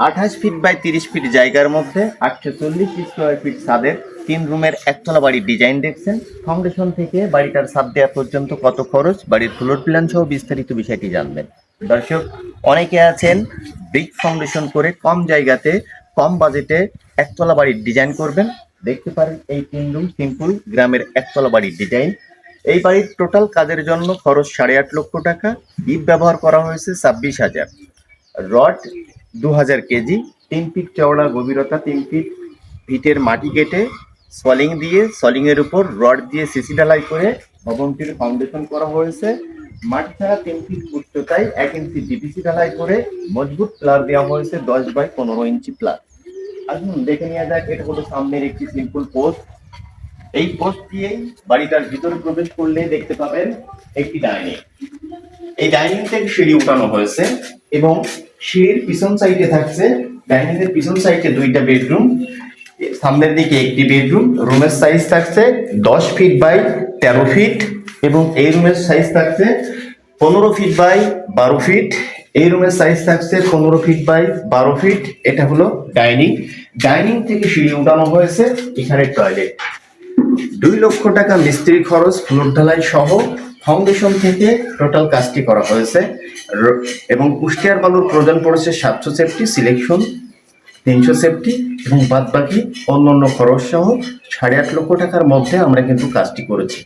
আঠাশ feet by তিরিশ fit জায়গার মধ্যে, আটশো চল্লিশ স্কোয়ার ফিট ছাদের তিন রুমের একতলা বাড়ির ডিজাইন দেখছেন। ফাউন্ডেশন থেকে বাড়িটার ছাদ দেওয়া পর্যন্ত কত খরচ, বাড়ির ফ্লোর প্ল্যান সহ বিস্তারিত বিষয়টি জানবেন। দর্শক, অনেকে আছেন ব্রিক ফাউন্ডেশন করে কম জায়গাতে, কম বাজেটে একতলা বাড়ির ডিজাইন করবেন। দেখতে পারেন এই তিন রুম সিম্পল গ্রামের একতলা বাড়ির ডিজাইন এই বাড়ির টোটাল কাজের জন্য খরচ সাড়ে আট লক্ষ টাকা। ইট ব্যবহার করা হয়েছে ছাব্বিশ হাজার। রড দু হাজার কেজি, তিন ফিট চওড়া গভীরতা, তিন ফিট ফিটের মাটি কেটে সলিং দিয়ে সলিং এর উপর রড দিয়ে সিসি ঢালাই করে ভবনটির ফাউন্ডেশন করা হয়েছে। মাটি ছাড়া তিন ফিট উচ্চতায় এক ইঞ্চি ডিপিসি ঢালাই করে মজবুত প্লার দেওয়া হয়েছে দশ বাই পনেরো ইঞ্চি প্লার আসুন দেখে নেওয়া যাক, এটা হলো সামনের একটি সিম্পল পোস্ট এই পোস্ট দিয়েই বাড়িটার ভিতরে প্রবেশ করলে দেখতে পাবেন একটি ডাইনিং এই ডাইনিং থেকে সিঁড়ি উঠানো হয়েছে এবং সিঁড়ির পিছন সাইডে থাকছে ডাইনিং এর পিছন সাইডে দুইটা বেডরুম সামনের দিকে একটি বেডরুম রুমের সাইজ থাকছে দশ ফিট বাই তেরো ফিট এবং এই রুমের সাইজ থাকছে পনেরো ফিট বাই বারো ফিট এই রুমের সাইজ থাকছে পনেরো ফিট বাই বারো ফিট এটা হলো ডাইনিং ডাইনিং থেকে সিঁড়ি উঠানো হয়েছে, এখানে টয়লেট দুই লক্ষ টাকা মিস্ত্রি খরচ ফ্লোর ঢালাই সহ ফাউন্ডেশন থেকে টোটাল কাজটি করা হয়েছে। এবং কুষ্টিয়ার বালুর প্রয়োজন পড়েছে সাতশো সেফটি, সিলেকশন তিনশো সেফটি এবং বাদবাকি অন্য খরচ সহ সাড়ে আট লক্ষ টাকার মধ্যে আমরা কিন্তু কাজটি করেছি।